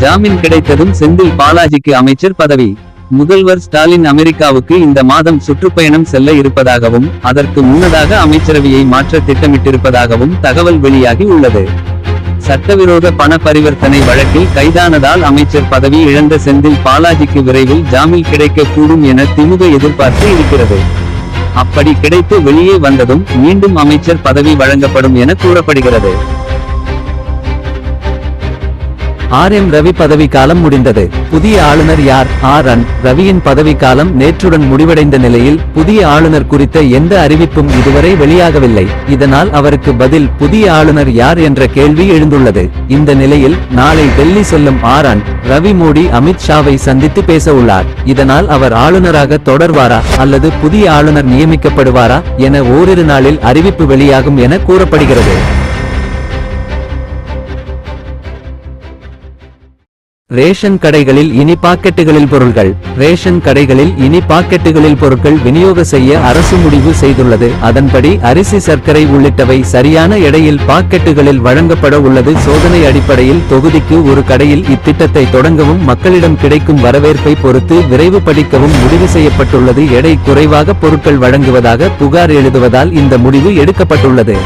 ஜாமீன் கிடைத்ததும் செந்தில் பாலாஜிக்கு அமைச்சர் பதவி. முதல்வர் ஸ்டாலின் அமெரிக்காவுக்கு இந்த மாதம் சுற்றுப்பயணம் செல்ல இருப்பதாகவும் அதற்கு முன்னதாக அமைச்சரவையை மாற்ற திட்டமிட்டிருப்பதாகவும் தகவல் வெளியாகி உள்ளது. சட்டவிரோத பண பரிவர்த்தனை வழக்கில் கைதானதால் அமைச்சர் பதவி இழந்த செந்தில் பாலாஜிக்கு விரைவில் ஜாமீன் கிடைக்கக்கூடும் என திமுக எதிர்பார்த்து இருக்கிறது. அப்படி கிடைத்து வெளியே வந்ததும் மீண்டும் அமைச்சர் பதவி வழங்கப்படும் என கூறப்படுகிறது. ஆர் எம் ரவி பதவி காலம் முடிந்தது. புதிய ஆளுநர் யார்? ஆர் என் ரவியின் பதவி காலம் நேற்றுடன் முடிவடைந்த நிலையில் புதிய ஆளுநர் குறித்த எந்த அறிவிப்பும் இதுவரை வெளியாகவில்லை. இதனால் அவருக்கு பதில் புதிய ஆளுநர் யார் என்ற கேள்வி எழுந்துள்ளது. இந்த நிலையில் நாளை டெல்லி செல்லும் ஆர் என் ரவி மோடி அமித் ஷாவை சந்தித்து பேச உள்ளார். இதனால் அவர் ஆளுநராக தொடர்வாரா? அல்லது புதிய ஆளுநர் நியமிக்கப்படுவாரா? என ஓரிரு நாளில் அறிவிப்பு வெளியாகும் என கூறப்படுகிறது. ரேஷன் கடைகளில் இனி பாக்கெட்டுகளில் பொருட்கள் ரேஷன் கடைகளில் இனி பாக்கெட்டுகளில் பொருட்கள் விநியோக செய்ய அரசு முடிவு செய்துள்ளது. அதன்படி அரிசி சர்க்கரை உள்ளிட்டவை சரியான எடையில் பாக்கெட்டுகளில் வழங்கப்பட உள்ளது. சோதனை அடிப்படையில் தொகுதிக்கு ஒரு கடையில் இத்திட்டத்தை தொடங்கவும் மக்களிடம் கிடைக்கும் வரவேற்பை பொறுத்து விரைவு படிக்கவும் முடிவு செய்யப்பட்டுள்ளது. எடை குறைவாக பொருட்கள் வழங்குவதாக புகார் எழுதுவதால் இந்த முடிவு எடுக்கப்பட்டுள்ளது.